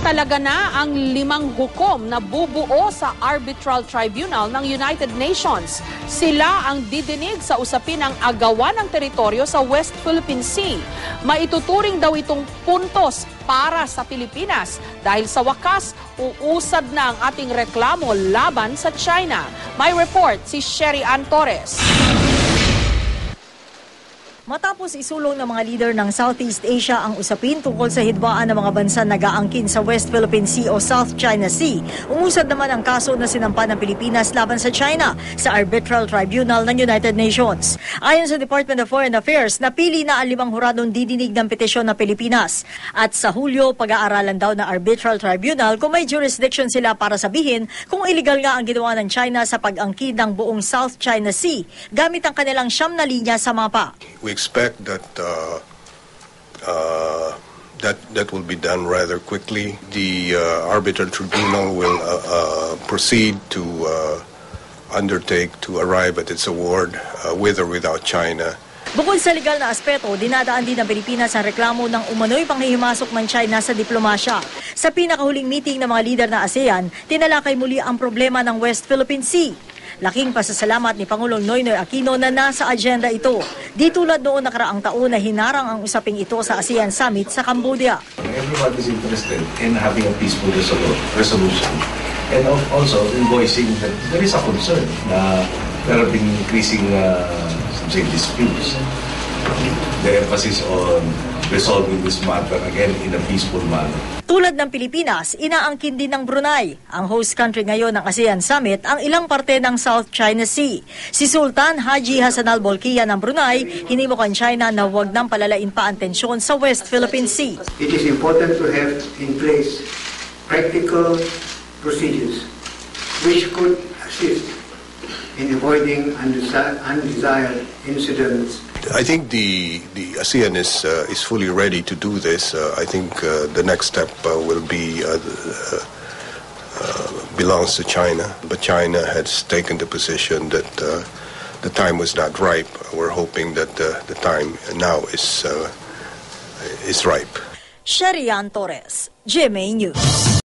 Initalaga na ang limang hukom na bubuo sa Arbitral Tribunal ng United Nations. Sila ang didinig sa usapin ng agawan ng teritoryo sa West Philippine Sea. Maituturing daw itong puntos para sa Pilipinas dahil sa wakas uusad na ang ating reklamo laban sa China. May report si Sherry Ann Torres. Matapos isulong ng mga leader ng Southeast Asia ang usapin tungkol sa hidwaan ng mga bansa nag-aangkin sa West Philippine Sea o South China Sea, umusad naman ang kaso na sinampa ng Pilipinas laban sa China sa Arbitral Tribunal ng United Nations. Ayon sa Department of Foreign Affairs, napili na ang limang huradong didinig ng petisyon ng Pilipinas. At sa Hulyo, pag-aaralan daw ng Arbitral Tribunal kung may jurisdiction sila para sabihin kung illegal nga ang ginawa ng China sa pag-angkin ng buong South China Sea gamit ang kanilang siyam na linya sa mapa. We expect that uh, uh, that that will be done rather quickly. The uh, arbitral tribunal will uh, uh, proceed to uh, undertake to arrive at its award uh, with or without China. Bukod sa legal na aspeto, dinadaan din ng Pilipinas ang reklamo ng umano'y panghihimasok ng China sa diplomasya. Sa pinakahuling meeting ng mga lider ng ASEAN, tinalakay muli ang problema ng West Philippine Sea. Laking pasasalamat ni Pangulong Noynoy Aquino na nasa agenda ito. Di tulad noon nakaraang taon na hinarang ang usaping ito sa ASEAN Summit sa Cambodia. Everybody is interested in having a peaceful resolu- resolution and al- also in voicing that there is a concern na there have been increasing uh, some say disputes. The emphasis on resolving this matter again in a peaceful manner. Tulad ng Pilipinas, inaangkin din ng Brunei, ang host country ngayon ng ASEAN Summit, ang ilang parte ng South China Sea. Si Sultan Haji Hassan al-Bolkiah ng Brunei, hinimok ang China na huwag nang palalain pa ang tensyon sa West Philippine Sea. it is important to have in place practical procedures which could assist in avoiding undesi- undesired incidents I think the the ASEAN is uh, is fully ready to do this. Uh, I think uh, the next step uh, will be uh, uh, uh, belongs to China, but China has taken the position that uh, the time was not ripe. We're hoping that uh, the time now is uh, is ripe. Sherian Torres, GMA News.